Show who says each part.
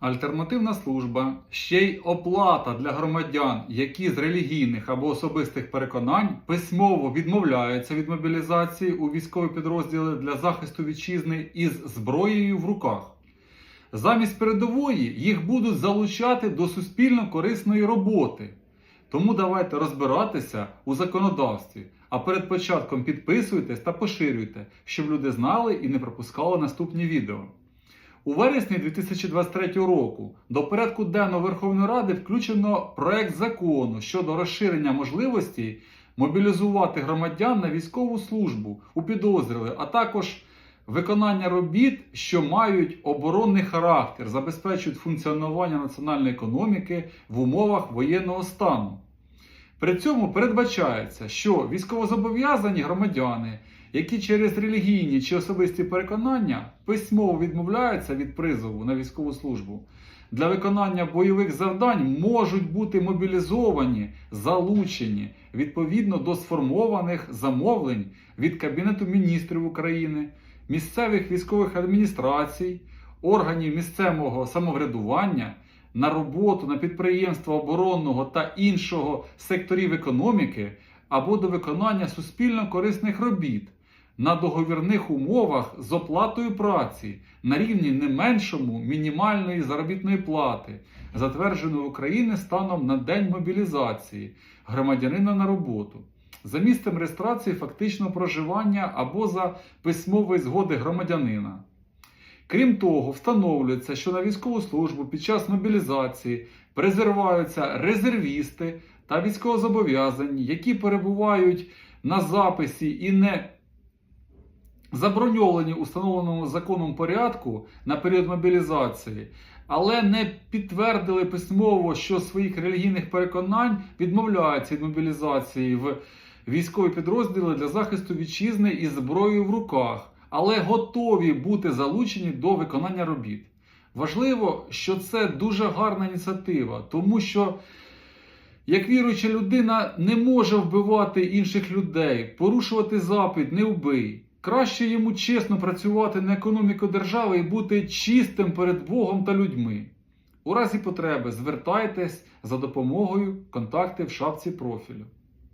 Speaker 1: Альтернативна служба ще й оплата для громадян, які з релігійних або особистих переконань письмово відмовляються від мобілізації у військові підрозділи для захисту вітчизни із зброєю в руках. Замість передової їх будуть залучати до суспільно корисної роботи. Тому давайте розбиратися у законодавстві. А перед початком підписуйтесь та поширюйте, щоб люди знали і не пропускали наступні відео. У вересні 2023 року до порядку денного Верховної Ради включено проект закону щодо розширення можливості мобілізувати громадян на військову службу у підозріли, а також виконання робіт, що мають оборонний характер, забезпечують функціонування національної економіки в умовах воєнного стану. При цьому передбачається, що військовозобов'язані громадяни, які через релігійні чи особисті переконання письмово відмовляються від призову на військову службу, для виконання бойових завдань можуть бути мобілізовані, залучені відповідно до сформованих замовлень від Кабінету міністрів України, місцевих військових адміністрацій, органів місцевого самоврядування на роботу на підприємства оборонного та іншого секторів економіки або до виконання суспільно корисних робіт на договірних умовах з оплатою праці на рівні не меншому мінімальної заробітної плати, затвердженої України станом на день мобілізації громадянина на роботу. За місцем реєстрації фактичного проживання або за письмової згоди громадянина. Крім того, встановлюється, що на військову службу під час мобілізації призиваються резервісти та військовозобов'язані, які перебувають на записі і не заброньовані у встановленому законом порядку на період мобілізації, але не підтвердили письмово, що своїх релігійних переконань відмовляються від мобілізації в військові підрозділи для захисту вітчизни із зброєю в руках але готові бути залучені до виконання робіт. Важливо, що це дуже гарна ініціатива, тому що як віруюча людина не може вбивати інших людей, порушувати запит, не вбий. Краще йому чесно працювати на економіку держави і бути чистим перед Богом та людьми. У разі потреби звертайтесь за допомогою контакти в шапці профілю.